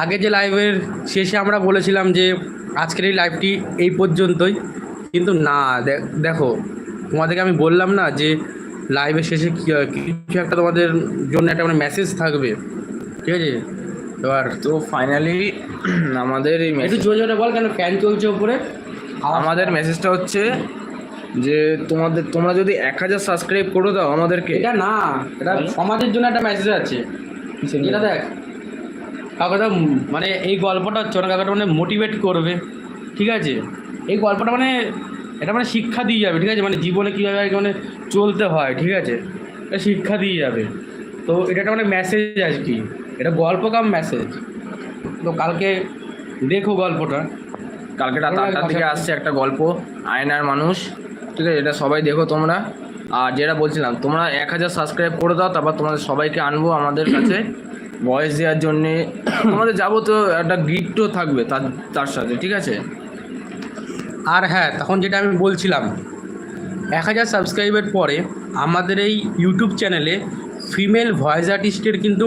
আগে যে লাইভের শেষে আমরা বলেছিলাম যে আজকের এই লাইভটি এই পর্যন্তই কিন্তু না দেখো তোমাদেরকে আমি বললাম না যে লাইভের শেষে কি- কিছু একটা তোমাদের জন্য একটা মানে মেসেজ থাকবে ঠিক আছে? এবার তো ফাইনালি আমাদের এই একটু জোরে জোরে বল কেন ফ্যান চলছে উপরে? আমাদের মেসেজটা হচ্ছে যে তোমাদের তোমরা যদি এক হাজার সাবস্ক্রাইব করে দাও আমাদেরকে। এটা না এটা সমাজের জন্য একটা মেসেজ আছে। এটা দেখ কাকাটা মানে এই গল্পটা চোরা কাকাটা মানে মোটিভেট করবে ঠিক আছে? এই গল্পটা মানে এটা মানে শিক্ষা দিয়ে যাবে ঠিক আছে? মানে জীবনে কীভাবে আর কি মানে চলতে হয় ঠিক আছে? এটা শিক্ষা দিয়ে যাবে। তো এটা একটা মানে মেসেজ আর কি। এটা গল্প কাম মেসেজ তো কালকে দেখো গল্পটা। কালকে রাত আটটার দিকে আসছে একটা গল্প আয়নার মানুষ ঠিক আছে? এটা সবাই দেখো তোমরা। আর যেটা বলছিলাম তোমরা এক হাজার সাবস্ক্রাইব করে দাও তারপর তোমাদের সবাইকে আনব আমাদের কাছে। ভয়েস দেওয়ার জন্যে তোমাদের যাবতীয় একটা গিফটও থাকবে তার তার সাথে, ঠিক আছে? আর হ্যাঁ তখন যেটা আমি বলছিলাম, এক হাজার সাবস্ক্রাইবের পরে আমাদের এই ইউটিউব চ্যানেলে ফিমেল ভয়েস আর্টিস্টের কিন্তু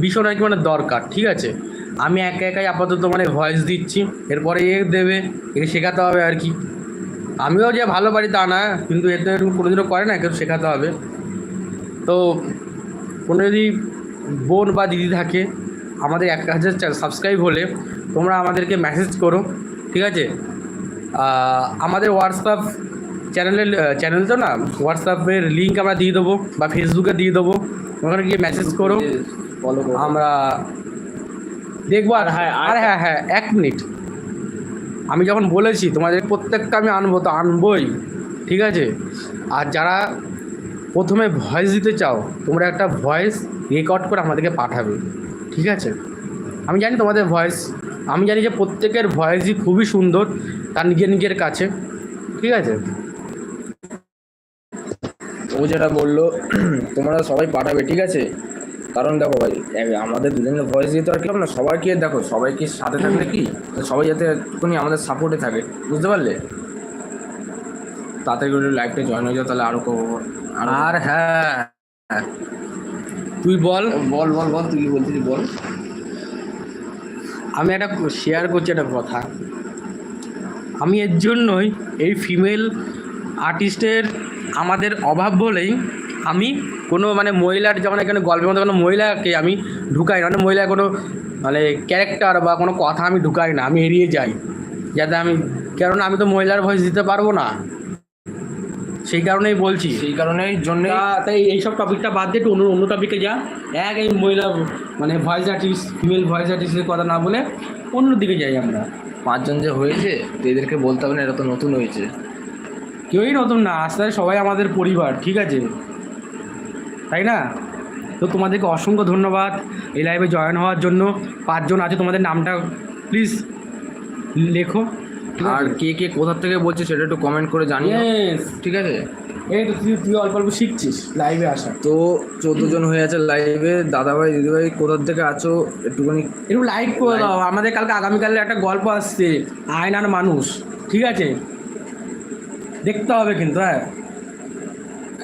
ভীষণ আর কি মানে দরকার, ঠিক আছে? আমি একা একাই আপাতত মানে ভয়েস দিচ্ছি, এরপরে এ দেবে একে শেখাতে হবে আর কি। আমিও যে ভালো পারি তা না, কিন্তু এতে কোনোদিনও করে না কেউ শেখাতে হবে। তো কোনো যদি বোন বা দিদি থাকে আমাদের এক হাজার সাবস্ক্রাইব হলে তোমরা আমাদেরকে মেসেজ করো ঠিক আছে? আমাদের হোয়াটসঅ্যাপ চ্যানেলের চ্যানেল তো না হোয়াটসঅ্যাপের লিঙ্ক আমরা দিয়ে দেবো বা ফেসবুকে দিয়ে দেবো ওখানে গিয়ে মেসেজ করো। ফলো আমরা দেখব আর হ্যাঁ আর হ্যাঁ হ্যাঁ এক মিনিট আমি যখন বলেছি তোমাদের প্রত্যেকটা আমি আনব তো আনবই ঠিক আছে? আর যারা প্রথমে ভয়েস দিতে চাও তোমরা একটা ভয়েস রেকর্ড করে আমাদেরকে পাঠাবে ঠিক আছে? আমি জানি তোমাদের ভয়েস আমি জানি যে প্রত্যেকের ভয়েসই খুবই সুন্দর তার নিজের নিজের কাছে ঠিক আছে? ও যেটা বলল তোমরা সবাই পাঠাবে ঠিক আছে? কারণ দেখো ভাই আমাদের দুজনের ভয়েস দিয়ে তো আর কি না সবাইকে দেখো সবাইকে সাথে থাকলে কি? সবাই যাতে একটুখানি আমাদের সাপোর্টে থাকে বুঝতে পারলে? তাড়াতাড়ি করে লাইভটা জয়েন হয়ে যাও তাহলে আরও আর আর হ্যাঁ তুই বল। বল বল বল তুই বলছিস বল। আমি একটা শেয়ার করছি একটা কথা। আমি এর জন্যই এই ফিমেল আর্টিস্টের আমাদের অভাব বলেই আমি কোনো মানে মহিলার যখন এখানে গল্পের মধ্যে কোনো মহিলাকে আমি ঢুকাই না মানে মহিলার কোনো মানে ক্যারেক্টার বা কোনো কথা আমি ঢুকাই না আমি এড়িয়ে যাই। যাতে আমি কেননা আমি তো মহিলার ভয়েস দিতে পারব না। সেই কারণেই বলছি। সেই কারণের জন্য তাই এইসব টপিকটা বাদ দিয়ে একটু অন্য অন্য টপিকে যা। এক এই মহিলা মানে ভয়েস আর্টিস্ট ফিমেল ভয়েস আর্টিস্টের কথা না বলে অন্য দিকে যাই আমরা। পাঁচজন যে হয়েছে তো এদেরকে বলতে হবে না এটা তো নতুন হয়েছে। কেউই নতুন না আস্তে সবাই আমাদের পরিবার ঠিক আছে? তাই না? তো তোমাদেরকে অসংখ্য ধন্যবাদ এই লাইভে জয়েন হওয়ার জন্য। পাঁচজন আছে তোমাদের নামটা প্লিজ লেখো। আর কে কে কোথা থেকে বলছে সেটা একটু কমেন্ট করে Yes! ঠিক আছে? এই তো তুই তুই অল্প অল্প শিখছিস লাইভে আসা তো চোদ্দ জন হয়ে আছে লাইভে দাদাভাই দিদিভাই কোথার থেকে আছো? একটুখানি একটু লাইক করে দাও। আমাদের কালকে আগামীকালে একটা গল্প আসছে আয়নার মানুষ। ঠিক আছে? দেখতে হবে কিন্তু হ্যাঁ।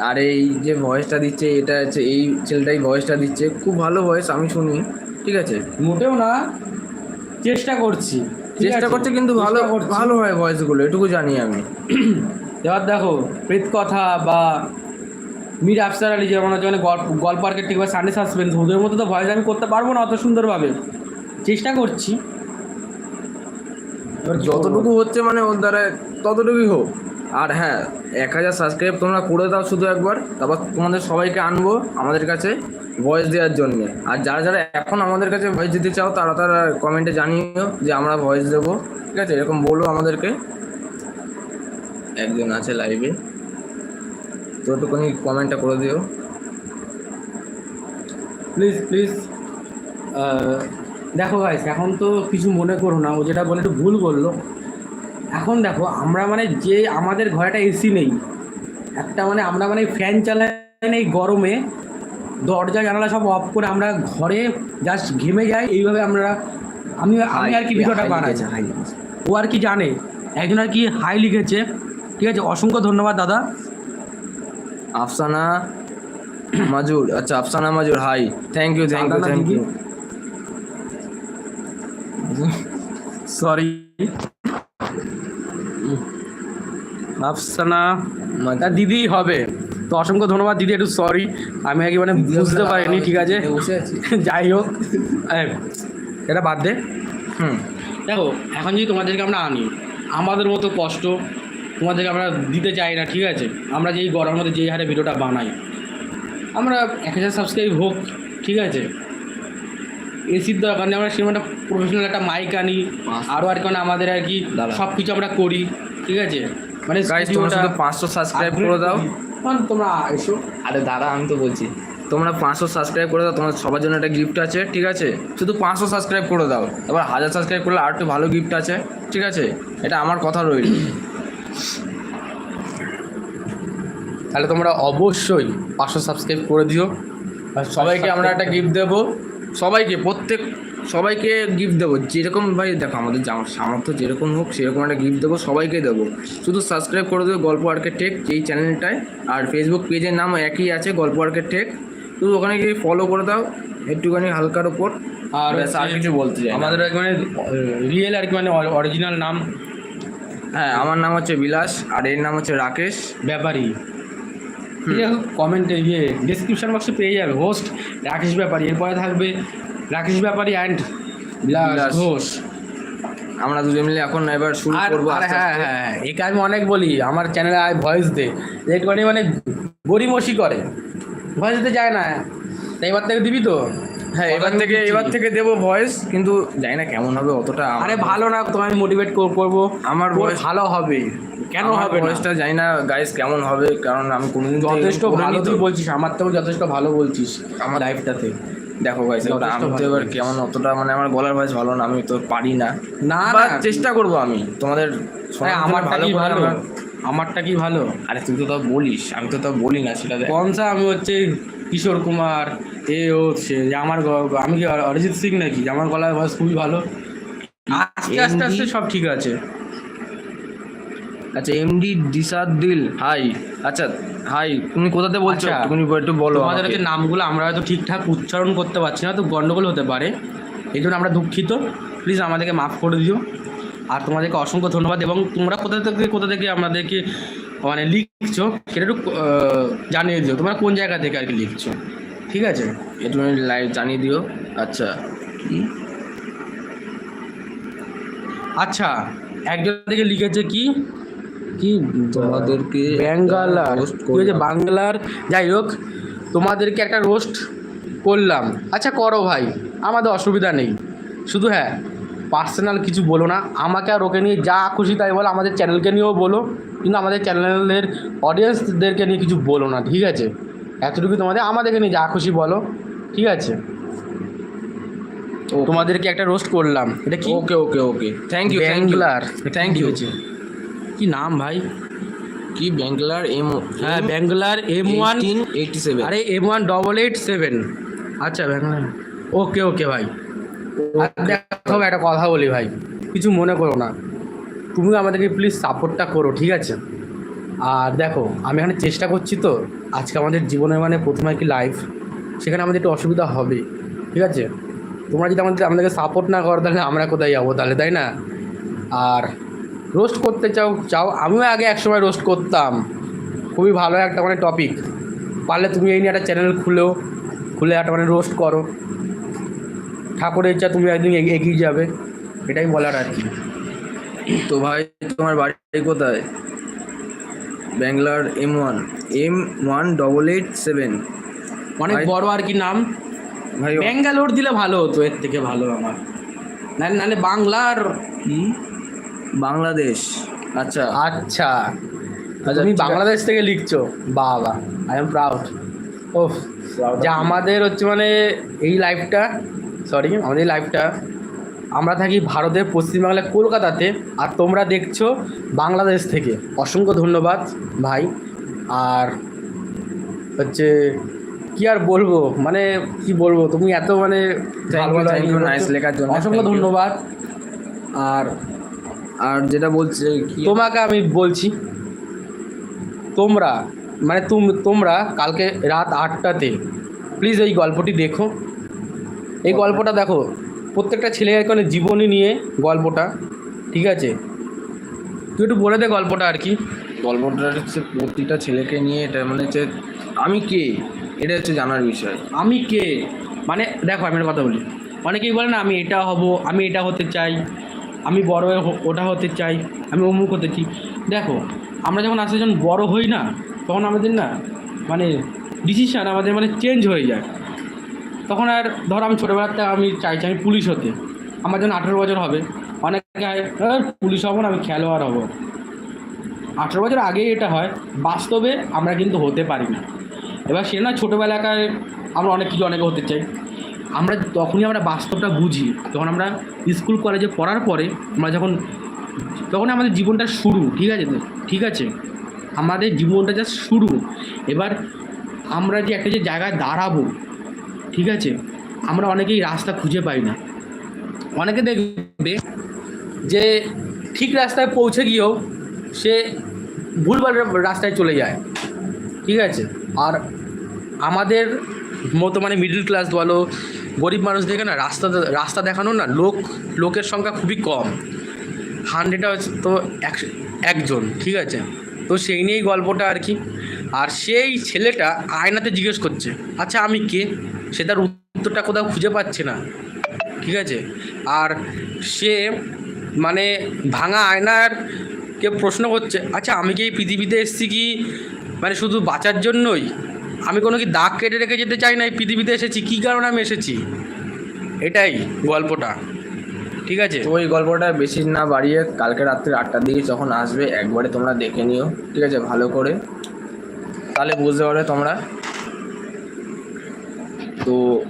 আর এই যে ভয়েসটা দিচ্ছে এটা হচ্ছে এই ছেলেটাই ভয়েসটা দিচ্ছে। খুব ভালো ভয়েস আমি শুনি। ঠিক আছে? মোটেও না চেষ্টা করছি। চেষ্টা? করছে কিন্তু ভালো ভালো হয় ভয়েসগুলো এটুকু জানি আমি। এবার দেখো প্রেত কথা বা মীর আফসার আলী যেমন হচ্ছে মানে গল্প গল্প আর্কেটিক বা সানডে সাসপেন্স ওদের মতো তো ভয়েস আমি করতে পারব না অত সুন্দরভাবে। চেষ্টা করছি। এবার যতটুকু হচ্ছে মানে ওর দ্বারা ততটুকুই হোক। আর হ্যাঁ এক হাজার সাবস্ক্রাইব তোমরা করে দাও শুধু একবার তারপর তোমাদের সবাইকে আনব আমাদের কাছে। ভয়েস দেওয়ার জন্য। আর যারা যারা এখন আমাদের কাছে ভয়েস দিতে চাও, তারা তারা কমেন্টে জানিও যে আমরা ভয়েস দেবো। ঠিক আছে? এরকম বলো আমাদেরকে। একজন আছে লাইভে তো একটুখানি কমেন্টটা করে দিও। প্লিজ প্লিজ দেখো গাইস এখন তো কিছু মনে করো না। ও যেটা বলে একটু ভুল বলল। এখন দেখো, আমরা মানে যে আমাদের ঘরে একটা এসি নেই, একটা মানে আমরা মানে ফ্যান চালাই এই গরমে। দরজা জানালা সব অফ করে আমরা ঘরে জাস্ট ঘেমে যাই। এইভাবে আমরা আমি আমি আর কি ভিডিওটা বানাই। ও আর কি জানে? একজন আর কি হাই লিখেছে। ঠিক আছে অসংখ্য ধন্যবাদ দাদা। আফসানা মাজুর আচ্ছা Afsana Majur hi thank you thank you thank you sorry Afsana দিদি হবে। তো অসংখ্য ধন্যবাদ দিদি একটু সরি আমি আগে মানে বুঝতে পারিনি ঠিক আছে? যাই হোক। এটা বাদ দে। হুম। দেখো এখন যদি তোমাদেরকে আমরা আনি আমাদের মতো কষ্ট তোমাদেরকে আমরা দিতে চাই না ঠিক আছে? আমরা যেই গরমের মধ্যে যেই হারে ভিডিওটা বানাই আমরা এক হাজার সাবস্ক্রাইব হোক ঠিক আছে? এসির দরকার নেই আমরা সেরকম একটা প্রফেশনাল একটা মাইক আনি আরও আর কি মানে আমাদের আর কি। সব কিছু আমরা করি ঠিক আছে? মানে পাঁচশো সাবস্ক্রাইব করে দাও। মানে তোমরা এসো। আরে দাদা, আমি তো বলছি, তোমরা পাঁচশো সাবস্ক্রাইব করে দাও তোমার সবার জন্য একটা গিফট আছে, ঠিক আছে? শুধু পাঁচশো সাবস্ক্রাইব করে দাও। এবার হাজার সাবস্ক্রাইব করলে আর একটু ভালো গিফট আছে, ঠিক আছে? এটা আমার কথা রইল। তাহলে তোমরা অবশ্যই পাঁচশো সাবস্ক্রাইব করে দিও। সবাইকে আমরা একটা গিফট দেবো। সবাইকে, প্রত্যেক সবাইকে গিফট দেবো। যেরকম ভাই দেখো আমাদের সামর্থ্য যেরকম হোক সেরকম একটা গিফট দেবো সবাইকে দেবো। শুধু সাবস্ক্রাইব করে দেবো গল্প আর্কের টেক যেই চ্যানেলটায় আর ফেসবুক পেজের নাম একই আছে গল্প আর্কের টেক। শুধু ওখানে গিয়ে ফলো করে দাও একটুখানি হালকার ওপর আর আর কিছু বলতে চাই আমাদের মানে রিয়েল আর কি মানে অরিজিনাল নাম। হ্যাঁ আমার নাম হচ্ছে বিলাস আর এর নাম হচ্ছে রাকেশ। ব্যাপারী। কমেন্টে ইয়ে ডিসক্রিপশন বক্সে পেয়ে যাবে। হোস্ট রাকেশ ব্যাপারী। এরপরে থাকবে রাকেশ ব্যাপারী অ্যান্ড। ঘোষ। আমরা দুজন মিলে এখন এবার শুরু করব হ্যাঁ আস্তে। হ্যাঁ একে আমি অনেক বলি আমার চ্যানেলে আয় ভয়েস দে। একটুখানি মানে গরিমসি করে। ভয়েস দিতে যায় না। তাই এবার থেকে দিবি তো? হ্যাঁ এবার থেকে এবার থেকে দেবো ভয়েস কিন্তু জানি না কেমন হবে অতটা আরে ভালো না তোমায় মোটিভেট করব। আমার voice- ভালো হবে। কেন হবে ভয়েসটা জানি না গাইস কেমন হবে কারণ আমি কোনোদিন যথেষ্ট ভালো তুই বলছিস আমার থেকেও যথেষ্ট ভালো বলছিস আমার- লাইফটাতে দেখো গাইস যথেষ্ট আমি তো এবার কেমন অতটা মানে আমার গলার ভয়েস ভালো না আমি তো পারি না। না চেষ্টা করব আমি। তোমাদের শোনার আমারটা ভালো ভালো? আমারটা কি ভালো? আরে তুই তো তাও বলিস আমি তো তাও বলি না সেটা কনসা আমি হচ্ছে কিশোর কুমার এ হচ্ছে যে আমার আমি কি অরিজিৎ সিং নাকি? আমার গলার ভয়েস খুবই ভালো। আস্তে আস্তে আস্তে সব ঠিক আছে। আচ্ছা এমডি দিসাদ দিল হাই আচ্ছা হাই তুমি কোথাতে বলছো? আচ্ছা, তুমি একটু বলো। হচ্ছে নামগুলো আমরা হয়তো ঠিকঠাক উচ্চারণ করতে পারছি না তো গন্ডগোল হতে পারে। এই জন্য আমরা দুঃখিত। প্লিজ আমাদেরকে মাফ করে দিও। আর তোমাদেরকে অসংখ্য ধন্যবাদ এবং তোমরা কোথা থেকে কোথা থেকে আমাদেরকে মানে লিখছো সেটা একটু জানিয়ে দিও। তোমরা কোন জায়গা থেকে আর কি লিখছো? ঠিক আছে? একটু লাইভ জানিয়ে দিও। আচ্ছা। আচ্ছা একজন থেকে লিখেছে কি? কি তোমাদেরকে ব্যাঙ্গালার কি হয়েছে বাংলার যাই হোক তোমাদেরকে একটা রোস্ট করলাম। আচ্ছা করো ভাই আমাদের অসুবিধা নেই। শুধু হ্যাঁ পার্সোনাল কিছু বলো না। আমাকে আর ওকে নিয়ে যা খুশি তাই বলো আমাদের চ্যানেলকে নিয়েও বলো কিন্তু আমাদের চ্যানেলের অডিয়েন্সদেরকে নিয়ে কিছু বলো না ঠিক আছে? এতটুকু তোমাদের আমাদেরকে নিয়ে যা খুশি বলো ঠিক আছে? তোমাদেরকে একটা রোস্ট করলাম। এটা কি? Okay okay okay. Thank you thank you ব্যাঙ্গলার। Thank you কি নাম ভাই? কি ব্যাঙ্গলার এম হ্যাঁ ব্যাঙ্গলার এম ওয়ান এইটি সেভেন আরে M one double eight seven আচ্ছা ব্যাঙ্গলার ওকে ওকে ভাই। দেখো একটা কথা বলি ভাই। কিছু মনে করো না। তুমি আমাদেরকে প্লিজ সাপোর্টটা করো ঠিক আছে? আর দেখো আমি এখানে চেষ্টা করছি তো আজকে আমাদের জীবনের মানে প্রথমে কি লাইফ সেখানে আমাদের একটু অসুবিধা হবে ঠিক আছে? তোমরা যদি আমাদের আমাদেরকে সাপোর্ট না করো তাহলে আমরা কোথায় যাব তাহলে তাই না? আর রোস্ট করতে চাও চাও আমিও আগে একসময় রোস্ট করতাম। খুবই ভালো একটা মানে টপিক পারলে তুমি এই নিয়ে একটা চ্যানেল খুলেও খুলে একটা মানে রোস্ট করো। ঠাকুরের ইচ্ছা তুমি একদিন এগি- এগিয়ে যাবে এটাই বলার আর কি। তো ভাই তোমার বাড়ি কোথায়? ব্যাঙ্গলার M one M one double eight seven অনেক বড় আর কি নাম। ভাই ব্যাঙ্গালোর দিলে ভালো হতো এর থেকে ভালো আমার। নাহলে নাহলে বাংলার বাংলাদেশ। আচ্ছা। আচ্ছা। আচ্ছা, তুমি বাংলাদেশ থেকে লিখছো। বাবা আই এম প্রাউড ও যে আমাদের হচ্ছে মানে এই লাইফটা সরি আমাদের এই লাইফটা আমরা থাকি ভারতের পশ্চিমবাংলার কলকাতাতে আর তোমরা দেখছ বাংলাদেশ থেকে। অসংখ্য ধন্যবাদ ভাই। আর হচ্ছে কি আর বলব? মানে কি বলব? তুমি এত মানে লেখার জন্য, অসংখ্য ধন্যবাদ। আর আর যেটা বলছে তোমাকে আমি বলছি তোমরা মানে তুমি তোমরা কালকে রাত আটটাতে প্লিজ এই গল্পটি দেখো। এই গল্পটা দেখো প্রত্যেকটা ছেলে এখানে জীবনী নিয়ে গল্পটা ঠিক আছে? তুই একটু বলে দে গল্পটা আর কি। গল্পটা হচ্ছে প্রতিটা ছেলেকে নিয়ে এটা মানে হচ্ছে আমি কে? এটা হচ্ছে জানার বিষয়। আমি কে? মানে দেখো আমি একটা কথা বলি। অনেকেই বলে না আমি এটা হব আমি এটা হতে চাই। আমি বড় হয়ে ওটা হতে চাই, আমি অমুক হতে চাই। দেখো, আমরা যখন আস্তে যখন বড় হই না, তখন আমাদের না মানে ডিসিশান আমাদের মানে চেঞ্জ হয়ে যায়। তখন আর ধরো আমি ছোটোবেলার থেকে আমি চাইছি আমি পুলিশ হতে। আমার যখন আঠেরো বছর হবে, অনেকে পুলিশ হব না, আমি খেলোয়াড় হব। আঠেরো বছর আগেই এটা হয়, বাস্তবে আমরা কিন্তু হতে পারি না। এবার সে না ছোটোবেলাকার আমরা অনেক কিছু অনেকে হতে চাই। আমরা তখনই আমরা বাস্তবটা বুঝি। যখন আমরা স্কুল, কলেজে পড়ার পরে আমরা যখন, তখন আমাদের জীবনটা শুরু, ঠিক আছে? ঠিক আছে? আমাদের জীবনটা যা শুরু। এবার আমরা যে একটা যে জায়গায় দাঁড়াবো, ঠিক আছে? আমরা অনেকেই রাস্তা খুঁজে পাই না। অনেকে দেখবে যে ঠিক রাস্তায় পৌঁছে গিয়েও সে ভুলভাল রাস্তায় চলে যায়, ঠিক আছে? আর আমাদের মতো মানে মিডল ক্লাস বলো গরিব মানুষদেরকে না রাস্তা রাস্তা দেখানো না, লোক, লোকের সংখ্যা খুবই কম। হান্ড্রেডটা হচ্ছে তো একজন, ঠিক আছে? তো সেই নিয়েই গল্পটা আর কি। আর সেই ছেলেটা আয়নাতে জিজ্ঞেস করছে আচ্ছা আমি কে? সে তার উত্তরটা কোথাও খুঁজে পাচ্ছে না, ঠিক আছে? আর সে মানে ভাঙা আয়নার কে প্রশ্ন করছে আচ্ছা আমি কি এই পৃথিবীতে এসেছি কি মানে শুধু বাঁচার জন্যই? আমি কোনো কি দাগ কেটে রেখে যেতে চাই না? এই পৃথিবীতে এসেছি। কী কারণে আমি এসেছি? এটাই গল্পটা। ঠিক আছে? ওই গল্পটা বেশি না বাড়িয়ে কালকে রাত্রে আটটার দিকে যখন আসবে একবারে তোমরা দেখে নিও। ঠিক আছে? ভালো করে। তাহলে বুঝতে পারবে তোমরা। তো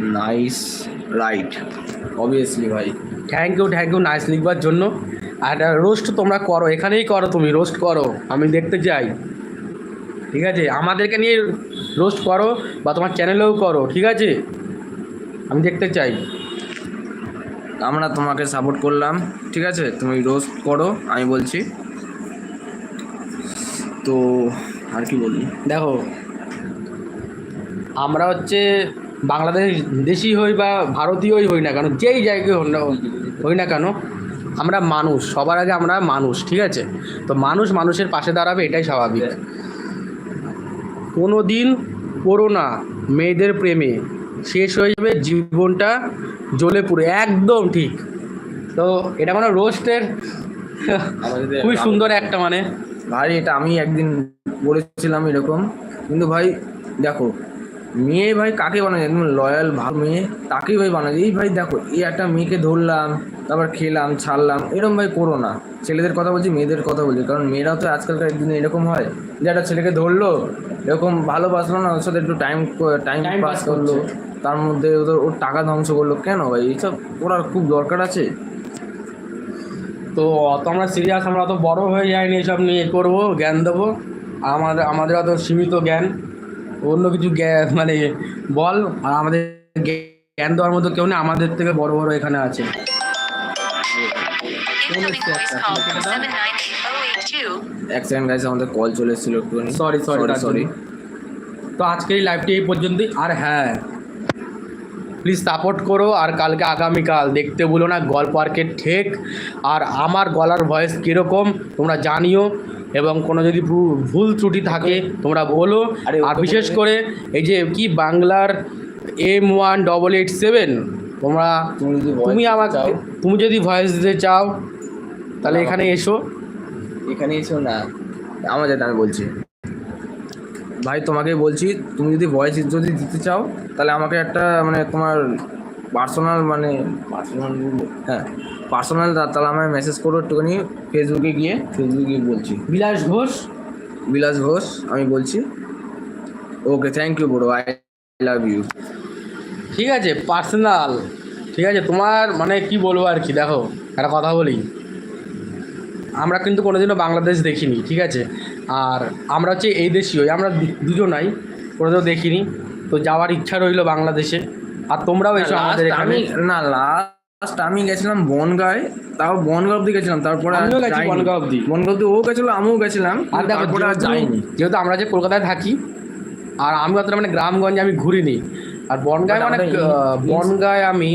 নাইস রাইট অবভিয়াসলি ভাই। Thank you thank you nice লিখবার জন্য। আর রোস্ট তোমরা করো। এখানেই করো তুমি রোস্ট করো। আমি দেখতে চাই। ঠিক আছে? আমাদেরকে নিয়ে রোস্ট করো বা তোমার চ্যানেলেও করো, ঠিক আছে? আমি দেখতে চাই। আমরা তোমাকে সাপোর্ট করলাম, ঠিক আছে? তুমি রোস্ট করো, আমি বলছি। তো আর কি বলি? দেখো, আমরা হচ্ছে বাংলাদেশ দেশি হই বা ভারতীয়ই হই না কেন, যেই জায়গায় হই না হই না কেন, আমরা মানুষ, সবার আগে আমরা মানুষ, ঠিক আছে? তো মানুষ মানুষের পাশে দাঁড়াবে, এটাই স্বাভাবিক। কোনো দিন পড়ো না মেয়েদের প্রেমে। শেষ হয়ে যাবে জীবনটা জ্বলে পুরে একদম ঠিক। তো এটা মানে রোস্টের খুবই সুন্দর একটা মানে। ভাই, এটা আমি একদিন বলেছিলাম এরকম। কিন্তু ভাই, দেখো মেয়ে ভাই কাকে বানায় একদম লয়াল ভালো মেয়ে তাকেই ভাই বানায় এই ভাই দেখো এই একটা মেয়েকে ধরলাম তারপর খেলাম ছাড়লাম এরকম ভাই করো না। ছেলেদের কথা বলছি মেয়েদের কথা বলছি কারণ মেয়েরাও তো আজকালকার দিনে এরকম হয় যে একটা ছেলেকে ধরলো এরকম ভালোবাসলো না ওর সাথে একটু টাইম টাইম পাস করল তার মধ্যে ওদের ওর টাকা ধ্বংস করল কেন ভাই? এইসব করার খুব দরকার আছে। তো অত আমরা সিরিয়াস আমরা অত বড় হয়ে যাইনি এসব নিয়ে করব জ্ঞান দেবো। আমাদের আমাদের অত সীমিত জ্ঞান। অন্য কিছু মানে বল আর আমাদের জ্ঞান দেওয়ার মতো কেউ নেই আমাদের থেকে বড় বড় এখানে আছে। Incoming voice call from 798082. এক সেকেন্ড গাইছে আমাদের কল চলে এসেছিল sorry, সরি তার সরি তো আজকের এই লাইভটি এই পর্যন্তই। আর হ্যাঁ প্লিজ সাপোর্ট করো আর কালকে আগামীকাল দেখতে বলো না গল্প আর্কের ঠেক। আর আমার গলার ভয়েস কীরকম তোমরা জানিও। এবং কোনো যদি ভুল ত্রুটি থাকে তোমরা বলো। আর বিশেষ করে এই যে কি বাংলার M one double eight seven তোমরা তুমি আমাকে তুমি যদি ভয়েস দিতে চাও তাহলে এখানে এসো। এখানে এসো না। আমার যেটা আমি বলছি। ভাই তোমাকে বলছি তুমি যদি ভয়েস যদি দিতে চাও তাহলে আমাকে একটা মানে তোমার পার্সোনাল মানে পার্সোনাল হ্যাঁ। পার্সোনাল তাহলে আমায় মেসেজ করো একটুখানি ফেসবুকে গিয়ে। ফেসবুকে গিয়ে বলছি। বিলাস ঘোষ। বিলাস ঘোষ আমি বলছি। ওকে থ্যাংক ইউ বড়ো আই লাভ ইউ ঠিক আছে পার্সোনাল ঠিক আছে তোমার মানে কি বলব আর কি দেখো একটা কথা বলি। আমরা কিন্তু কোনোদিনও বাংলাদেশ দেখিনি ঠিক আছে? আর আমরা হচ্ছে এই দেশীয় আমরা দুজনাই কোনোদিনও দেখিনি। তো যাওয়ার ইচ্ছা রইল বাংলাদেশে। আর তোমরাও এসো আমাদের এখানে। না লাস্ট আমি গেছিলাম বনগাঁয় তাও বনগাঁ অব্দি গেছিলাম তারপরে আমিও গেছি যাইনি। বনগাঁ অবধি। বনগাঁ অব্দি ও গেছিল আমিও গেছিলাম আর দেখো তারপরে আর যেহেতু- যাইনি। যেহেতু আমরা যে কলকাতায় থাকি আর আমি অতটা মানে গ্রামগঞ্জে আমি ঘুরিনি আর বনগায় But মানে আমাদের আহ, in- বনগায় আমি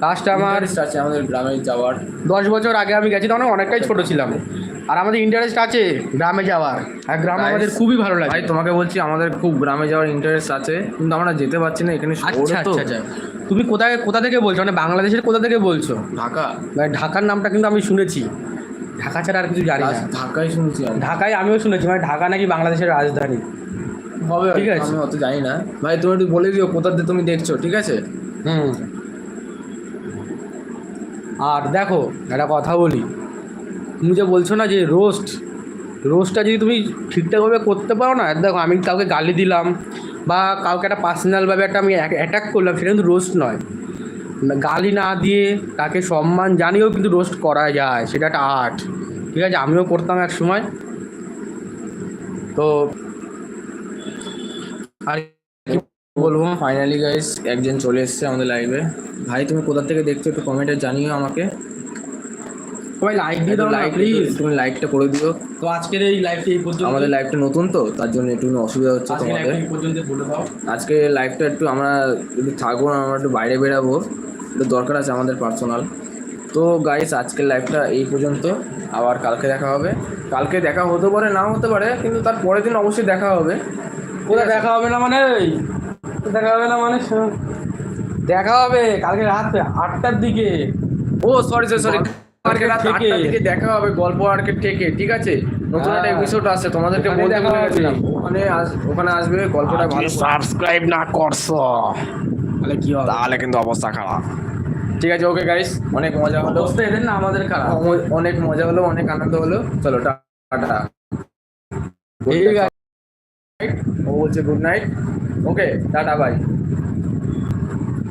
লাস্ট আমার আছে আমাদের গ্রামে যাওয়ার। দশ বছর আগে আমি গেছি তখন অনেকটাই ছোট ছিলাম। আর আমাদের ইন্টারেস্ট আছে গ্রামে যাওয়ার আর গ্রাম Guys, আমাদের খুবই ভালো লাগে। ভাই তোমাকে বলছি আমাদের খুব গ্রামে যাওয়ার ইন্টারেস্ট আছে কিন্তু আমরা যেতে পারছি না এখানে শহরে আচ্ছা তো। আচ্ছা আচ্ছা। তুমি কোথায় কোথা থেকে বলছো? মানে বাংলাদেশের কোথা থেকে বলছো? ঢাকা। মানে ঢাকার নামটা কিন্তু আমি শুনেছি। ঢাকা ছাড়া আর কিছু জানি না। ঢাকায় শুনছি ঢাকায় আমিও শুনেছি। মানে ঢাকা নাকি বাংলাদেশের রাজধানী। হবে ঠিক। আছে। আমি অত জানি না। ভাই তুমি একটু বলে দিও কোথা দিয়ে তুমি দেখছ ঠিক আছে? হুম। আর দেখো একটা কথা বলি। তুমি যে বলছো না যে রোস্ট রোস্টটা যদি তুমি ঠিকঠাকভাবে করতে পারো না দেখো আমি কাউকে গালি দিলাম বা কাউকে একটা পার্সোনালভাবে একটা আমি অ্যাটাক করলাম, সেটা কিন্তু রোস্ট নয়। গালি না দিয়ে তাকে সম্মান জানিয়েও কিন্তু রোস্ট করা যায়, সেটা একটা আর্ট ঠিক আছে? আমিও করতাম এক সময়। তো আর বলব? ফাইনালি গাইস একজন চলে এসেছে আমাদের লাইভে ভাই, তুমি কোথা থেকে দেখছ একটু কমেন্টে জানিও আমাকে। সবাই লাইক দিয়ে দাও লাইক প্লিজ তুমি লাইকটা করে দিও। তো আজকের এই লাইভটা এই পর্যন্ত আমাদের লাইভটা নতুন তো তার জন্য একটু অসুবিধা হচ্ছে তোমাদের। লাইভটা এই পর্যন্ত বলে দাও। আজকে লাইভটা একটু আমরা একটু থাকব না আমরা একটু বাইরে বেরাবো। একটু দরকার আছে আমাদের পার্সোনাল তো গাইস আজকের লাইভটা এই পর্যন্ত। আবার কালকে দেখা হবে। কালকে দেখা হতে পারে নাও হতে পারে কিন্তু তার পরের দিন অবশ্যই দেখা হবে। কোথায় দেখা হবে না মানে? দেখা হবে না মানে? দেখা হবে কালকে রাত আটটার দিকে। ও সরি সরি সরি রাত আটটার দিকে দেখা হবে গল্প আর্কের থেকে ঠিক আছে? নতুন একটা। এপিসোড আছে তোমাদেরকে বলতে দেখা ভুলে গেছিলাম। ওখানে ওখানে আসবে গল্পটা ভালো সাবস্ক্রাইব না করছ। তাহলে কি হবে? তাহলে কিন্তু অবস্থা খারাপ। ঠিক আছে ওকে গাইস অনেক মজা হলো। অবস্থা এদের না আমাদের খারাপ। অনেক মজা হলো অনেক আনন্দ হলো। চলো টাটা ঠিক আছে। ও বলছে good night okay tata bye